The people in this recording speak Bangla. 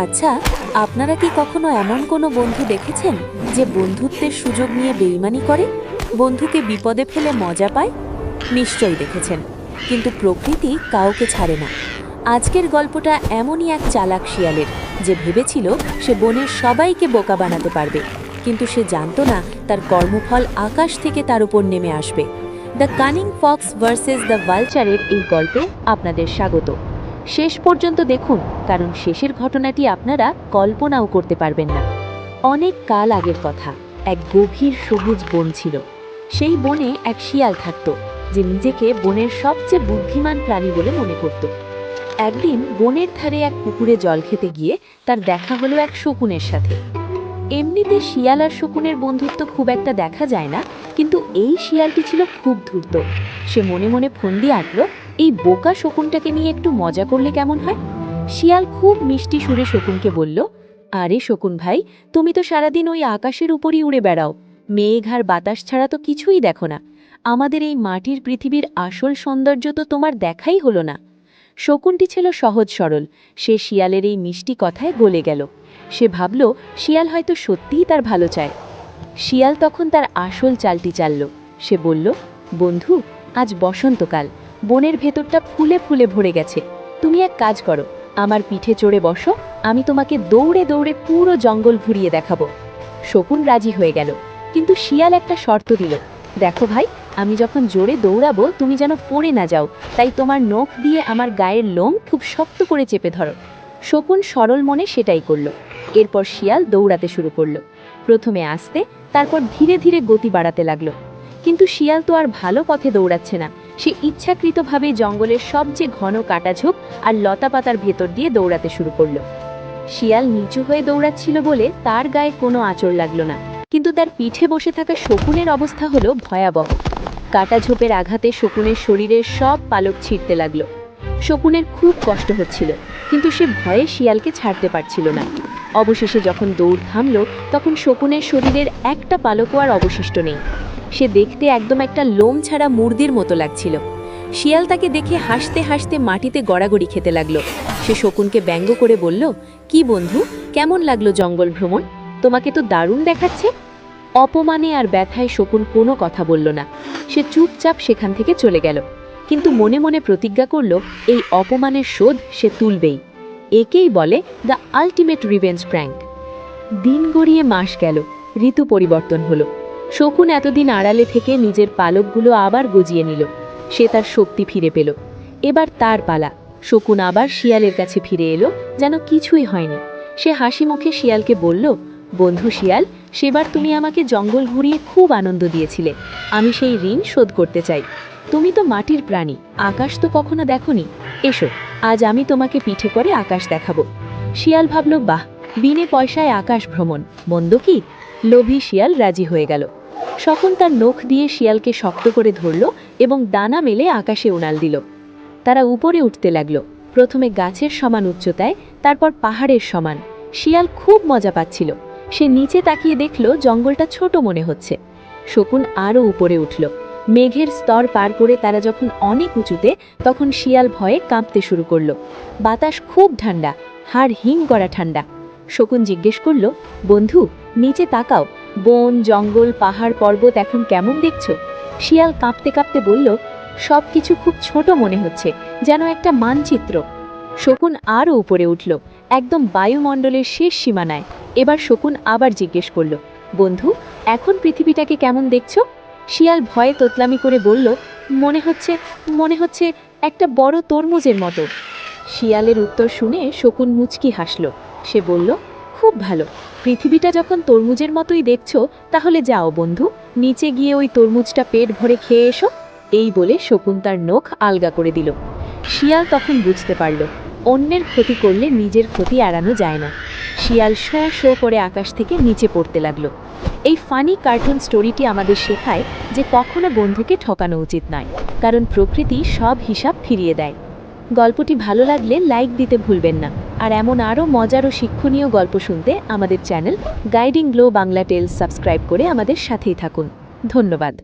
আচ্ছা আপনারা কি কখনো এমন কোনো বন্ধু দেখেছেন যে বন্ধুত্বের সুযোগ নিয়ে বেইমানি করে? বন্ধুকে বিপদে ফেলে মজা পায়? নিশ্চয়ই দেখেছেন। কিন্তু প্রকৃতি কাউকে ছাড়ে না। আজকের গল্পটা এমনই এক চালাক শিয়ালের। যে ভেবেছিল সে বনের সবাইকে বোকা বানাতে পারবে। কিন্তু সে জানতো না তার কর্মফল আকাশ থেকে তার উপর নেমে আসবে। The cunning fox versus the ভালচারের এই গল্পে আপনাদের স্বাগত। শেষ পর্যন্ত দেখুন, কারণ শেষের ঘটনাটি আপনারা কল্পনাও করতে পারবেন না। অনেক কাল আগের কথা, এক গভীর সবুজ বন ছিল। সেই বনে এক শিয়াল থাকত, যে নিজেকে বনের সবচেয়ে বুদ্ধিমান প্রাণী বলে মনে করত। একদিন বনের ধারে এক পুকুরে জল খেতে গিয়ে তার দেখা হলো এক শকুনের সাথে। এমনিতে শিয়াল আর শকুনের বন্ধুত্ব খুব একটা দেখা যায় না, কিন্তু এই শিয়ালটি ছিল খুব ধূর্ত। সে মনে মনে ফন্দি আঁটলো এই বোকা শকুনটাকে নিয়ে একটু মজা করলে কেমন হয়? শিয়াল খুব মিষ্টি সুরে শকুনকে বলল, আরে শকুন ভাই, তুমি তো সারাদিন ওই আকাশের উপরই উড়ে বেড়াও। মেঘ আর বাতাস ছাড়া তো কিছুই দেখো না। আমাদের এই মাটির পৃথিবীর আসল সৌন্দর্য তো তোমার দেখাই হলো না। শকুনটি ছিল সহজ সরল। সে শিয়ালের এই মিষ্টি কথায় গলে গেল। সে ভাবল, শিয়াল হয়তো সত্যিই তার ভালো চায়। শিয়াল তখন তার আসল চালটি চালল। সে বলল, বন্ধু, আজ বসন্তকাল। বনের ভেতরটা ফুলে ফুলে ভরে গেছে। তুমি এক কাজ করো, আমার পিঠে চড়ে বসো, আমি তোমাকে দৌড়ে দৌড়ে পুরো জঙ্গল ঘুরিয়ে দেখাবো। শকুন রাজি হয়ে গেল, কিন্তু শিয়াল একটা শর্ত দিল, দেখো ভাই, আমি যখন জোরে দৌড়াবো, তুমি যেন পড়ে না যাও, তাই তোমার নখ দিয়ে আমার গায়ের লোম খুব শক্ত করে চেপে ধরো। শকুন সরল মনে সেটাই করল। এরপর শিয়াল দৌড়াতে শুরু করল। প্রথমে আসতে, তারপর ধীরে ধীরে গতি বাড়াতে লাগল। কিন্তু শিয়াল তো আর ভালো পথে দৌড়াচ্ছে না সে ইচ্ছাকৃতভাবে জঙ্গলের সবচেয়ে ঘন কাটাঝোপ আর লতাপাতার ভেতর দিয়ে দৌড়াতে শুরু করল। শিয়াল নিচু হয়ে দৌড়াচ্ছিল বলে তার গায়ে কোনো আঁচড় লাগল না। কিন্তু তার পিঠে বসে থাকা শকুনের অবস্থা হলো ভয়াবহ। কাটাঝোপের আঘাতে শকুনের শরীরের সব পালক ছিঁড়তে লাগল। শকুনের খুব কষ্ট হচ্ছিল, কিন্তু সে ভয়ে শিয়ালকে ছাড়তে পারছিল না। অবশেষে যখন দৌড় থামল, তখন শকুনের শরীরের একটা পালকও আর অবশিষ্ট নেই। সে দেখতে একদম একটা লোম ছাড়া মুর্দির মতো লাগছিল। শিয়াল তাকে দেখে হাসতে হাসতে মাটিতে গড়াগড়ি খেতে লাগল। সে শকুনকে ব্যঙ্গ করে বলল, কি বন্ধু, কেমন লাগল জঙ্গল ভ্রমণ? তোমাকে তো দারুণ দেখাচ্ছে। অপমানে আর ব্যথায় শকুন কোনো কথা বলল না। সে চুপচাপ সেখান থেকে চলে গেল। কিন্তু মনে মনে প্রতিজ্ঞা করল, এই অপমানের শোধ সে তুলবেই। একেই বলে দ্য আলটিমেট রিভেঞ্জ প্র্যাঙ্ক। দিন গড়িয়ে মাস গেল, ঋতু পরিবর্তন হলো। শকুন এতদিন আড়ালে থেকে নিজের পালকগুলো আবার গজিয়ে নিল। সে তার শক্তি ফিরে পেল। এবার তার পালা। শকুন আবার শিয়ালের কাছে ফিরে এলো, যেন কিছুই হয়নি। সে হাসি মুখে শিয়ালকে বলল, বন্ধু শিয়াল, সেবার তুমি আমাকে জঙ্গল ঘুরিয়ে খুব আনন্দ দিয়েছিলে। আমি সেই ঋণ শোধ করতে চাই। তুমি তো মাটির প্রাণী, আকাশ তো কখনো দেখনি। এসো, আজ আমি তোমাকে পিঠে করে আকাশ দেখাবো। শিয়াল ভাবল, বাহ, বিনে পয়সায় আকাশ ভ্রমণ। মন্দ কি? লোভী শিয়াল রাজি হয়ে গেল। শকুন তার নখ দিয়ে শিয়ালকে শক্ত করে ধরল এবং ডানা মেলে আকাশে উনাল দিল। তারা উপরে উঠতে লাগল। প্রথমে গাছের সমান উচ্চতায়, তারপর পাহাড়ের সমান। শিয়াল খুব মজা পাচ্ছিল। সে নিচে তাকিয়ে দেখল জঙ্গলটা ছোট মনে হচ্ছে। শকুন আরও উপরে উঠল। মেঘের স্তর পার করে তারা যখন অনেক উঁচুতে, তখন শিয়াল ভয়ে কাঁপতে শুরু করল। বাতাস খুব ঠান্ডা, হাড় হিম করা ঠান্ডা। শকুন জিজ্ঞেস করল, বন্ধু, নিচে তাকাও। বন, জঙ্গল, পাহাড়, পর্বত এখন কেমন দেখছ? শিয়াল কাঁপতে কাঁপতে বলল সব কিছু খুব ছোট মনে হচ্ছে, যেন একটা মানচিত্র। শকুন আরও উপরে উঠল, একদম বায়ুমণ্ডলের শেষ সীমানায়। এবার শকুন আবার জিজ্ঞেস করল, বন্ধু, এখন পৃথিবীটাকে কেমন দেখছ? শিয়াল ভয়ে তোতলামি করে বলল, মনে হচ্ছে মনে হচ্ছে একটা বড় তরমুজের মতো। শিয়ালের উত্তর শুনে শকুন মুচকি হাসল। সে বলল খুব ভালো। পৃথিবীটা যখন তরমুজের মতোই দেখছ, তাহলে যাও বন্ধু, নিচে গিয়ে ওই তরমুজটা পেট ভরে খেয়ে এসো। এই বলে শকুন তার নখ আলগা করে দিল। শিয়াল তখন বুঝতে পারল, অন্যের ক্ষতি করলে নিজের ক্ষতি এড়ানো যায় না। শিয়াল শো শো করে আকাশ থেকে নিচে পড়তে লাগল। এই ফানি কার্টুন স্টোরিটি আমাদের শেখায় যে কখনো বন্ধুকে ঠকানো উচিত নয়, কারণ প্রকৃতি সব হিসাব ফিরিয়ে দেয়। গল্পটি ভালো লাগলে লাইক দিতে ভুলবেন না। আর এমন আরও মজার ও শিক্ষণীয় গল্প শুনতে আমাদের channel guiding glow Bangla tales subscribe করে আমাদের সাথেই থাকুন। ধন্যবাদ।